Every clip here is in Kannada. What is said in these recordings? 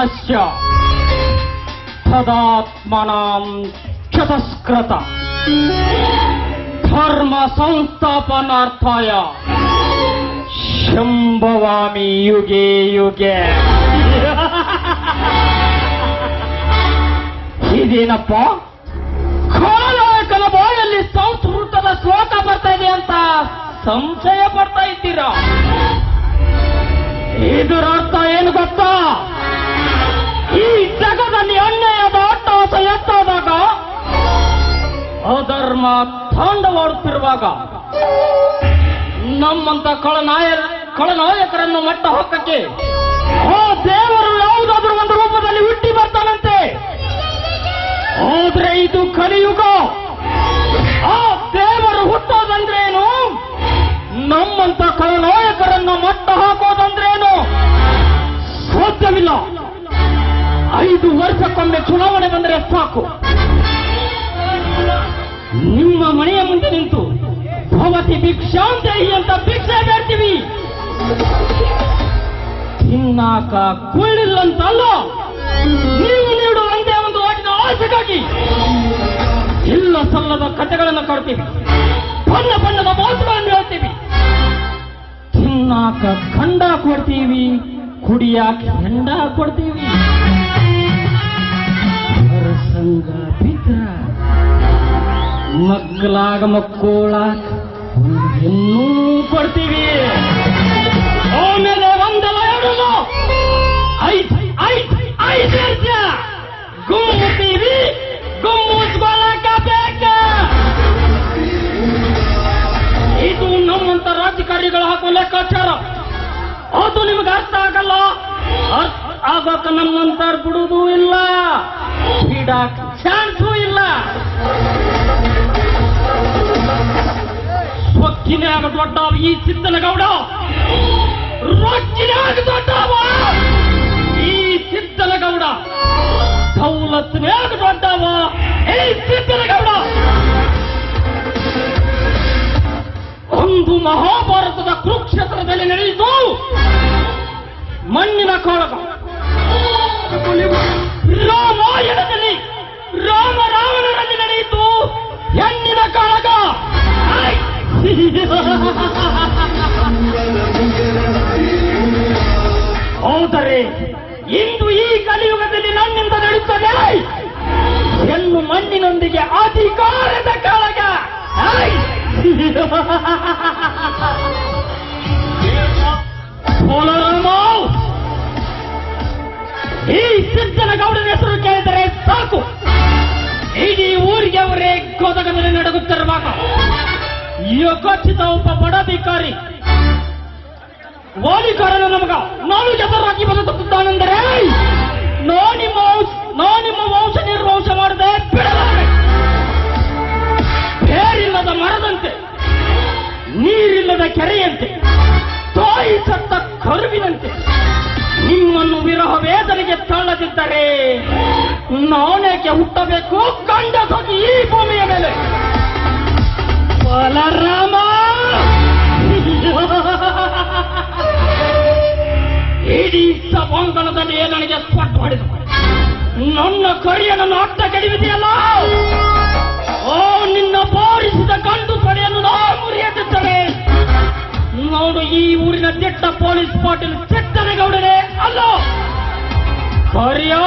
ಧರ್ಮಸ್ಯ ತದಾತ್ಮನಾಂ ಚತಸ್ಕೃತ ಧರ್ಮ ಸಂಸ್ಥಾಪನಾರ್ಥಾಯ ಶಂಭವಾಮಿ ಯುಗೆ ಯುಗೆ ಇದೇನಪ್ಪ ಖಳನಾಯಕನ ಬಾಯಲ್ಲಿ ಸಂಸ್ಕೃತದ ಶ್ಲೋಕ ಬರ್ತಾ ಇದೆ ಅಂತ ಸಂಶಯ ಪಡ್ತಾ ಇದ್ದೀರಾ ಇದರ ಅರ್ಥ ಏನು ಗೊತ್ತಾ ಈ ಜಗದಲ್ಲಿ ಅನ್ಯಾಯದ ಅಟ್ಟಾಸ ಎತ್ತಾದಾಗ, ಅಧರ್ಮ ತಾಂಡವಾಡುತ್ತಿರುವಾಗ, ನಮ್ಮಂತ ಕಳನಾಯ ಕಳನಾಯಕರನ್ನು ಮಟ್ಟ ಹಾಕಕ್ಕೆ ಆ ದೇವರು ಯಾವುದಾದ್ರೂ ಒಂದು ರೂಪದಲ್ಲಿ ಹುಟ್ಟಿ ಬರ್ತಾನಂತೆ. ಆದ್ರೆ ಇದು ಕಲಿಯುಗ. ಆ ದೇವರು ಹುಟ್ಟೋದಂದ್ರೇನು? ನಮ್ಮಂತ ಕಳನಾಯಕರನ್ನು ಮಟ್ಟ ಹಾಕೋದಂದ್ರೇನು? ಸಾಧ್ಯವಿಲ್ಲ. ಐದು ವರ್ಷಕ್ಕೊಮ್ಮೆ ಚುನಾವಣೆ ಬಂದರೆ ಸಾಕು. ನಿಮ್ಮ ಮನೆಯ ಮುಂದೆ ನಿಂತು ಭವತಿ ಭಿಕ್ಷಾಂತೇಹಿ ಅಂತ ಭಿಕ್ಷೆ ಬೇಡ್ತೀವಿ. ತಿನ್ನಾಕ ಕುಳ್ಳಿಲ್ಲಂತಲ್ಲ ನೀವು ನೀಡುವ ಒಂದೇ ಓಟಿನ ಆಸೆಗಾಗಿ ಇಲ್ಲ ಸಲ್ಲದ ಕಥೆಗಳನ್ನು ಕೊಡ್ತೀವಿ. ಬಣ್ಣ ಬಣ್ಣದ ಮಾತುಗಳನ್ನು ಹೇಳ್ತೀವಿ. ತಿನ್ನಾಕ ಖಂಡ ಕೊಡ್ತೀವಿ, ಕುಡಿಯಾಕ ಹೆಂಡ ಕೊಡ್ತೀವಿ. ಮಕ್ಕಳಾಗ ಮಕ್ಕಳ. ಇನ್ನೂ ಕೊಡ್ತೀವಿ ಆಮೇಲೆ ಒಂದಲ್ಲ ಎರಡು ಐದ್ ಐದ್, ಐದು ವರ್ಷ ಗುಮ್ಮುತ್ತೀವಿ ಗುಮ್ಮುಸ್ಕೊಳಕ ಬೇಕ ಇದು ನಮ್ಮಂತ ರಾಜಕಾರಣಿಗಳು ಹಾಕೋ ಲೆಕ್ಕಾಚಾರ. ಅದು ನಿಮ್ಗೆ ಅರ್ಥ ಆಗಲ್ಲ. ಅರ್ಥ ಆಗೋಕ ನಮ್ಮಂತ ಬಿಡುವುದೂ ಇಲ್ಲ. ಬಿಡಾಕ್ ಸ್ವಚ್ಛಿನ್ಯಾಗ ದೊಡ್ಡವ ಈ ಸಿದ್ದನಗೌಡ? ರೊಚ್ಚಿನಾಗ ದೊಡ್ಡವ? ಈ ಸಿದ್ದನಗೌಡ. ದೌಲತ್ನಾಗ ದೊಡ್ಡವ. ಈ ಸಿದ್ದನಗೌಡ! ಒಂದು ಮಹಾಭಾರತದ ಕುರುಕ್ಷೇತ್ರದಲ್ಲಿ ನಡೆಯಿತು. ಮಣ್ಣಿನ ಕಾಳಗ. ಐ! ಆದರೆ ಇಂದು ಈ ಕಲಿಯುಗದಲ್ಲಿ ನನ್ನಿಂದ ನಡೆಯುತ್ತದೆ. ಹೆಣ್ಣು ಮಣ್ಣಿನೊಂದಿಗೆ ಅಧಿಕಾರದ ಕಾಳಗ. ಈ ಸಿದ್ದನಗೌಡನ ಹೆಸರು ಕೇಳಿದರೆ ಸಾಕು. ಇಡೀ ಊರಿಗೆ ಅವರೇ ಗೊದಗದಲ್ಲಿ ನಡಗುತ್ತಿರುವಾಗ ಯೋಗೋಚಿತ ಒಬ್ಬ ಬಡಾಧಿಕಾರಿ ವಾಲಿಕಾರನು ನಮಗ ನಾನು ಎದುರಾಗಿ ಬದುಕುತ್ತಾನೆಂದರೆ ನೋ ನಿಮ್ಮ ನೋ ನಿಮ್ಮ ವಂಶ ನಿರ್ವಂಶ ಮಾಡದೆ ಬಿಡಲಾರೆ. ಬೇರಿಲ್ಲದ ಮರದಂತೆ, ನೀರಿಲ್ಲದ ಕೆರೆಯಂತೆ, ತಾಯಿ ಸತ್ತ ಕರುವಿನಂತೆ, ನಿಮ್ಮನ್ನು ವಿರಹ ವೇದನೆಗೆ ತಳ್ಳದಿದ್ದರೆ ನಾನೇಕೆ ಹುಟ್ಟಬೇಕು? ಕಂಡ ಈ ಭೂಮಿಯ ಮೇಲೆ. ಬಲರಾಮ ಇಡೀ ಸಭಾಂಗಣದಲ್ಲಿ ನನಗೆ ಸ್ಪಟ್ ಮಾಡಿದ ನನ್ನ ಕರಿಯನ್ನು ಅಡ್ಡ ಕಡಿಮಿದೆಯಲ್ಲ ಓ, ನಿನ್ನ ಬಾರಿಸಿದ ಗಂಡು ಪಡೆಯನ್ನು ನಾನು ಮುರಿಯುತ್ತಿದ್ದರೆ ನೋಡು, ಈ ಊರಿನ ದಿಟ್ಟ ಪೊಲೀಸ್ ಪಾಟೀಲ್ ಚಿತ್ತನಗೌಡನೇ ಅಲ್ಲ, ಕರಿಯೋ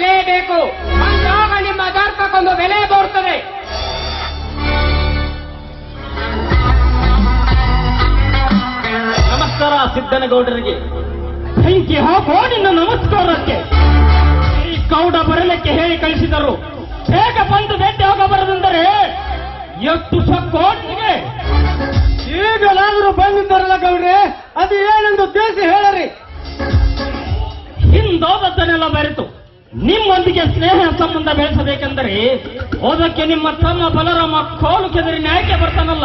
ಅಂಕುಶ ಆಗ ನಿಮ್ಮ ದರ್ಪಕ್ಕೊಂದು ಬೆಲೆ ಬರುತ್ತದೆ ನಮಸ್ಕಾರ ಸಿದ್ದನಗೌಡರಿಗೆ. ಬೆಂಕಿ ಹಾಕೋ ನಿನ್ನ ನಮಸ್ಕಾರಕ್ಕೆ. ಈ ಗೌಡ ಬರಲಿಕ್ಕೆ ಹೇಳಿ ಕಳಿಸಿದರು. ಬೇಗ ಬಂದು ಭೇಟಿ ಹೋಗಬಾರದೆಂದರೆ ಎಷ್ಟು ಸಕ್ಕೋಟಿಗೆ ಈಗಲಾದರೂ ಬಂದಿದ್ದಾರಲ್ಲ ಗೌಡ್ರೆ ಅದು ಏನೆಂದು ತಿಳಿಸಿ ಹೇಳರಿ. ಹಿಂದೋದದ್ದನ್ನೆಲ್ಲ ಬೆರೆತು ನಿಮ್ಮೊಂದಿಗೆ ಸ್ನೇಹ ಸಂಬಂಧ ಬೆಳೆಸಬೇಕೆಂದರೆ ಓದಕ್ಕೆ ನಿಮ್ಮ ತಮ್ಮ ಬಲರಾಮ ಕೋಲು ಕೆದರಿ ನ್ಯಾಯಕ್ಕೆ ಬರ್ತಾನಲ್ಲ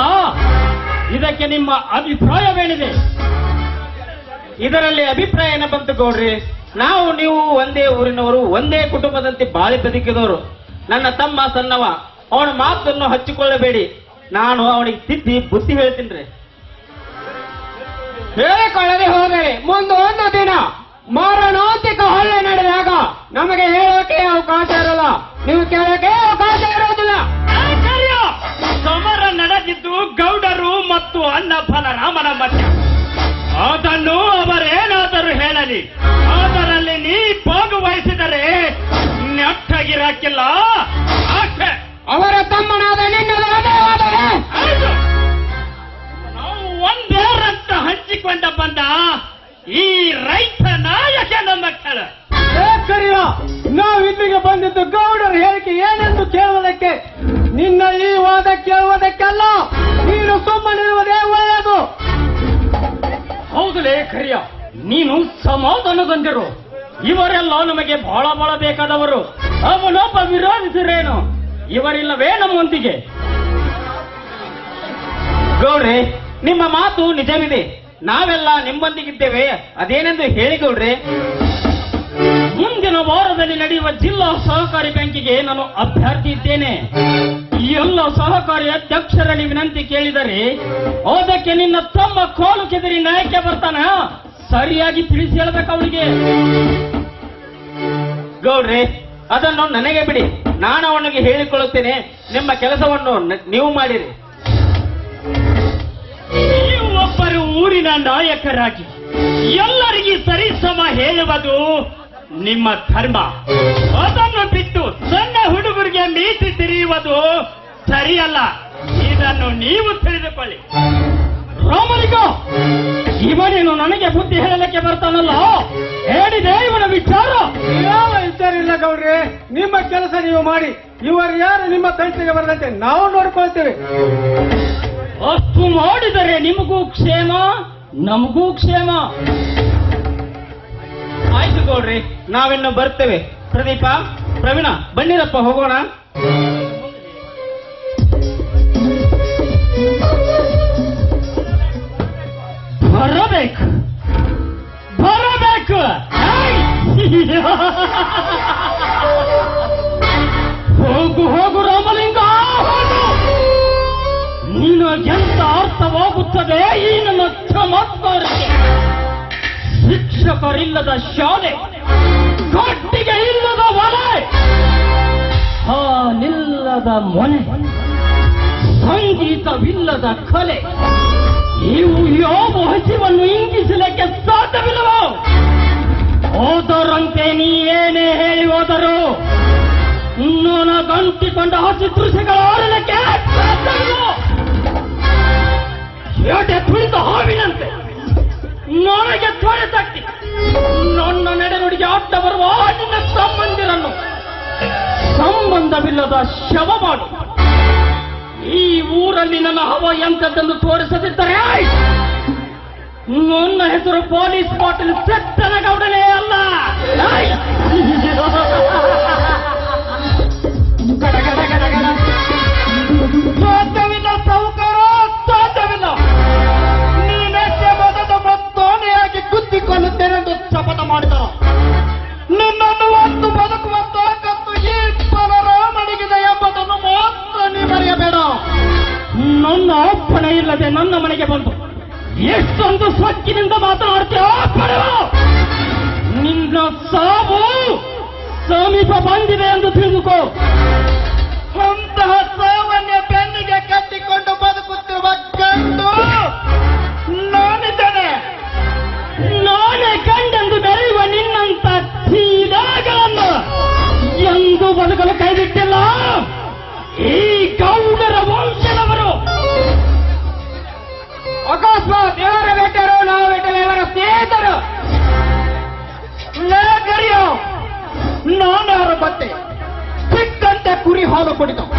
ಇದಕ್ಕೆ ನಿಮ್ಮ ಅಭಿಪ್ರಾಯವೇನಿದೆ? ಇದರಲ್ಲಿ ಅಭಿಪ್ರಾಯ ಏನ ಬಂತು ಗೌಡ್ರಿ? ನಾವು, ನೀವು ಒಂದೇ ಊರಿನವರು, ಒಂದೇ ಕುಟುಂಬದಂತೆ ಬಾಳಿ ಬದುಕಿದವರು. ನನ್ನ ತಮ್ಮ ಸಣ್ಣವ, ಅವನ ಮಾತನ್ನು ಹಚ್ಚಿಕೊಳ್ಳಬೇಡಿ. ನಾನು ಅವನಿಗೆ ತಿದ್ದಿ ಬುದ್ಧಿ ಹೇಳ್ತೀನಿ ಹೇಳಿಕೊಳ್ಳದೆ ಹೋದರೆ ಒಂದು ದಿನ ಮಾರಣಾಂತಿಕ ಹಲ್ಲೆ ನಡೆದಾಗ ನಮಗೆ ಹೇಳೋಕೆ ಅವಕಾಶ ಇರಲ್ಲ. ನೀವು ಕೇಳೋಕೆ ಅವಕಾಶ ಇರೋದಿಲ್ಲ. ಸಮರ ನಡೆದಿದ್ದು ಗೌಡರು ಮತ್ತು ಅಣ್ಣ ಬಲರಾಮನ ಮಧ್ಯ. ಅದನ್ನು ಅವರೇನಾದರೂ ಹೇಳಲಿ. ಅದರಲ್ಲಿ ನೀ ಭಾಗವಹಿಸಿದರೆ ನೆಟ್ಟಗಿರಕ್ಕಿಲ್ಲ ಆಕೆ. ಅವರ ತಮ್ಮನಾದ ನಾವು ಒಂದೇ ರಕ್ತ ಹಂಚಿಕೊಂಡ ಬಂದ ಈ ರೈತ ನಾಯಕ ನಮ್ಮ ಕೆಳ. ಕರಿಯ ನಾವು ಇಲ್ಲಿಗೆ ಬಂದಿದ್ದು ಗೌಡರ ಹೇಳಿಕೆ ಏನೆಂದು ಕೇಳುವುದಕ್ಕೆ? ನಿನ್ನ ಈ ವಾದ ಕೇಳುವುದಕ್ಕಲ್ಲ. ನೀನು ಸುಮ್ಮನಿರುವುದೇ ಒಳ್ಳೆಯದು. ಹೌದಲೇ ಖರ್ಯ ನೀನು ಸಮಾಧಾನಗೊಂಡಿರು. ಇವರೆಲ್ಲ ನಮಗೆ ಬಹಳ ಬಹಳ ಬೇಕಾದವರು. ಅವನೊಬ್ಬ ವಿರೋಧಿಸಿರೇನು? ಇವರಿಲ್ಲವೇ ನಮ್ಮೊಂದಿಗೆ? ಗೌಡ್ರೆ ನಿಮ್ಮ ಮಾತು ನಿಜವಿದೆ. ನಾವೆಲ್ಲ ನಿಮ್ಮೊಂದಿಗಿದ್ದೇವೆ. ಅದೇನೆಂದು ಹೇಳಿ ಗೌಡ್ರೆ. ಮುಂದಿನ ವಾರದಲ್ಲಿ ನಡೆಯುವ ಜಿಲ್ಲಾ ಸಹಕಾರಿ ಬ್ಯಾಂಕಿಗೆ ನಾನು ಅಭ್ಯರ್ಥಿ ಇದ್ದೇನೆ. ಎಲ್ಲ ಸಹಕಾರಿ ಅಧ್ಯಕ್ಷರಲ್ಲಿ ವಿನಂತಿ ಕೇಳಿದರೆ ಅದಕ್ಕೆ ನಿನ್ನ ತಮ್ಮ ಕೋಲು ಕೆದರಿ ನಾಯಕೆ ಬರ್ತಾನ? ಸರಿಯಾಗಿ ತಿಳಿಸಿ ಹೇಳ್ಬೇಕು ಅವಳಿಗೆ. ಗೌಡ್ರೆ ಅದನ್ನು ನನಗೆ ಬಿಡಿ. ನಾನು ಅವನಿಗೆ ಹೇಳಿಕೊಳ್ಳುತ್ತೇನೆ. ನಿಮ್ಮ ಕೆಲಸವನ್ನು ನೀವು ಮಾಡಿರಿ. ನೀವು ಒಬ್ಬರು ಊರಿನ ನಾಯಕರಾಗಿ ಎಲ್ಲರಿಗೂ ಸರಿಸಮ ಹೇಳುವುದು ನಿಮ್ಮ ಧರ್ಮ. ಅದನ್ನು ಬಿಟ್ಟು ಸಣ್ಣ ಹುಡುಗರಿಗೆ ಮೀಸಿ ತಿರಿಯುವುದು ಸರಿಯಲ್ಲ. ಇದನ್ನು ನೀವು ತಿಳಿದುಕೊಳ್ಳಿ. ರಾಮನಿಗೋ ಇವನೇನು ನನಗೆ ಬುದ್ಧಿ ಹೇಳಲಿಕ್ಕೆ ಬರ್ತಾನಲ್ಲ? ಹೇಳಿದೆ ಇವನ ವಿಚಾರ. ಯಾವ ವಿಚಾರ ಇಲ್ಲ ಗೌರಿ ನಿಮ್ಮ ಕೆಲಸ ನೀವು ಮಾಡಿ. ಇವರು ಯಾರು ನಿಮ್ಮ ತಂಟೆಗೆ ಬರದಂತೆ ನಾವು ನೋಡ್ಕೊಳ್ತೇವೆ. ಅಷ್ಟು ಮಾಡಿದರೆ ನಿಮಗೂ ಕ್ಷೇಮ ನಮಗೂ ಕ್ಷೇಮ. ಆಯ್ತು ಕೊಡ್ರಿ ನಾವಿನ್ನು ಬರ್ತೇವೆ. ಪ್ರದೀಪ, ಪ್ರವೀಣ, ಬನ್ನಿರಪ್ಪ, ಹೋಗೋಣ. ಬರಬೇಕು. ಬರಬೇಕು. ಹೋಗು ಹೋಗು, ರಾಮಲಿಂಗ ನೀನು ಎಂತ ಅರ್ಥವಾಗುತ್ತದೆ? ಈ ನನ್ನ ಚಮತ್ಕಾರಕ್ಕೆ ಶಿಕ್ಷಕರಿಲ್ಲದ ಶಾಲೆ, ಕಟ್ಟಿಗೆ ಇಲ್ಲದ ಒಲೆ, ಹಾಲಿಲ್ಲದ ಮೊನೆ ಸಂಗೀತವಿಲ್ಲದ ಕಲೆ, ಇವು ಯಾವ ಹಸಿವನ್ನು ಇಂಗಿಸಲಿಕ್ಕೆ ಸಾಧ್ಯವಿಲ್ಲವೋ ಹೋದರಂತೆ ನೀ ಏನೇ ಹೇಳಿ ಹೋದರು ನನಗಂಟಿಕೊಂಡ ಹಸಿ ದೃಶ್ಯಗಳ ಆಡಲಿಕ್ಕೆ? ಏಟೆ ತುಳಿದ ಹಾವಿನಂತೆ ನನಗೆ ತ್ವರೆ ತಟ್ಟಿ ನನ್ನ ನೆಡೆನುಡಿಗೆ ಆಟ ಬರುವ ನಿನ್ನ ಸಂಬಂಧಿರನ್ನು. ಸಂಬಂಧವಿಲ್ಲದ ಶವ ಮಾಡು ಈ ಊರಲ್ಲಿ ನನ್ನ ಹವ ಎಂತದ್ದೆಂದು ತೋರಿಸದಿದ್ದರೆ ನನ್ನ ಹೆಸರು ಪೊಲೀಸ್ ಬಾಟಲ್ ಸೆತ್ತನಗೌಡನೇ ಅಲ್ಲ. 전지배양도 필국곡 குறி ஹோதப்படுத்தும்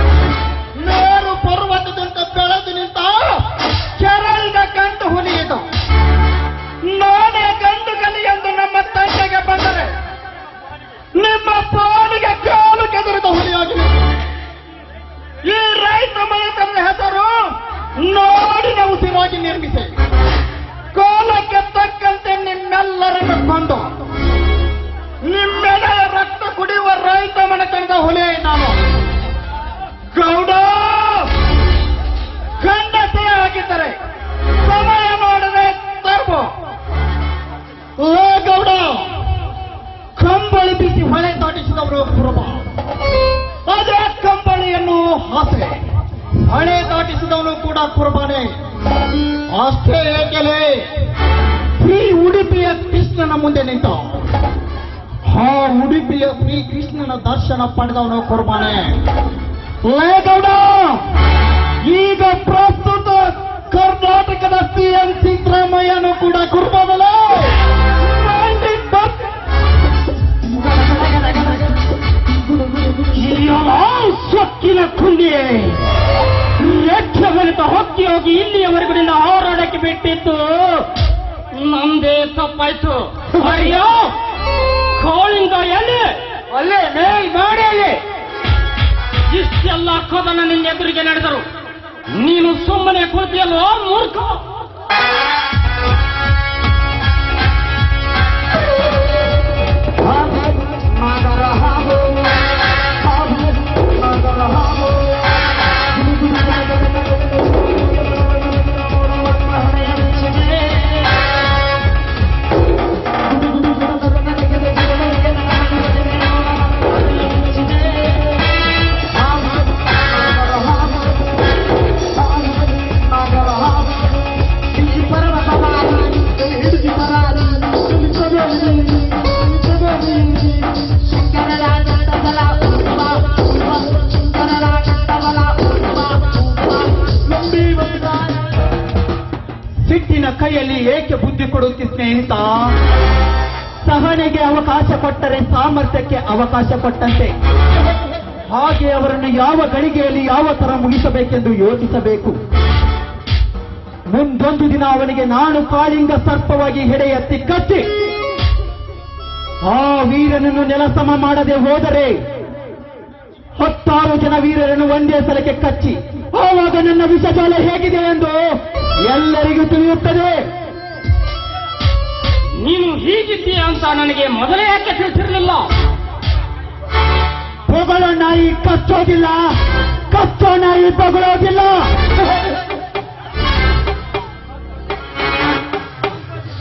ದರ್ಶನ ಪಡೆದವನು ಕುರ್ಬಾನೆ. ಲೇಖನ ಈಗ ಪ್ರಸ್ತುತ ಕರ್ನಾಟಕದ ಸಿಎಂ ಸಿದ್ದರಾಮಯ್ಯನು ಕೂಡ ಕುರ್ಬಾನಲ್ಲ ಸೊಕ್ಕಿನ ಕುಂಡಿಯೇ ಮನೆತ ಹೊಕ್ಕಿ ಹೋಗಿ ಇಲ್ಲಿಯವರೆಗೂ ನಿನ್ನ ಹೋರಾಡಕ್ಕೆ ಬಿಟ್ಟಿದ್ದು ನಮ್ದೇ ತಪ್ಪಾಯ್ತು. ಅಯ್ಯೋ, ಕೋಳಿಂದ ಎಲ್ಲಿ ಅಲ್ಲೇ ಮೇಲ್ ಮಾಡಿ ಅಲ್ಲಿ ಇಷ್ಟೆಲ್ಲ ಕದನ ನಿನ್ನ ಎದುರಿಗೆ ನಡೆದರು. ನೀನು ಸುಮ್ಮನೆ ಕುಳಿತಿಯಲ್ವೋ ಮೂರ್ಖ? ಅವಕಾಶ ಕೊಟ್ಟಂತೆ. ಹಾಗೆ ಅವರನ್ನು ಯಾವ ಗಳಿಗೆಯಲ್ಲಿ ಯಾವ ತರ ಮುಗಿಸಬೇಕೆಂದು ಯೋಚಿಸಬೇಕು. ಮುಂದೊಂದು ದಿನ ಅವನಿಗೆ ನಾನು ಕಾಳಿಂಗ ಸರ್ಪವಾಗಿ ಹೆಡೆ ಎತ್ತಿ ಕಚ್ಚಿ ಆ ವೀರನನ್ನು ನೆಲಸಮ ಮಾಡದೆ ಹೋದರೆ ಹತ್ತಾರು ಜನ ವೀರರನ್ನು ಒಂದೇ ಸಲಕ್ಕೆ ಕಚ್ಚಿ. ಆವಾಗ ನನ್ನ ವಿಷಜಾಲ ಹೇಗಿದೆ ಎಂದು ಎಲ್ಲರಿಗೂ ತಿಳಿಯುತ್ತದೆ. ನೀನು ಹೀಗಿದ್ದೀಯ ಅಂತ ನನಗೆ ಮೊದಲೇ ಯಾಕೆ ತಿಳಿಸಿರಲಿಲ್ಲ? ಹೊಗಳೋ ನಾಯಿ ಕಚ್ಚೋದಿಲ್ಲ ಕಚ್ಚೋ ನಾಯಿ ಬಗಳೋದಿಲ್ಲ.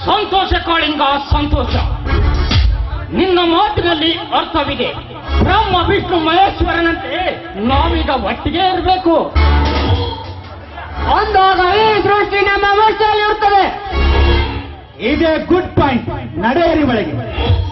ಸಂತೋಷ ಕಾಳಿಂಗ ಸಂತೋಷ. ನಿನ್ನ ಮಾತಿನಲ್ಲಿ ಅರ್ಥವಿದೆ. ಬ್ರಹ್ಮ ವಿಷ್ಣು ಮಹೇಶ್ವರನಂತೆ ನಾವೀಗ ಒಟ್ಟಿಗೆ ಇರಬೇಕು. ಅಂದಾಗ ಈ ದೃಷ್ಟಿ ನಮ್ಮ ವ್ಯವಸ್ಥೆಯಲ್ಲಿ ಇರ್ತದೆ. ಇದೇ ಗುಡ್ ಪಾಯಿಂಟ್ ನಡೆಯರಿ ಒಳಗೆ.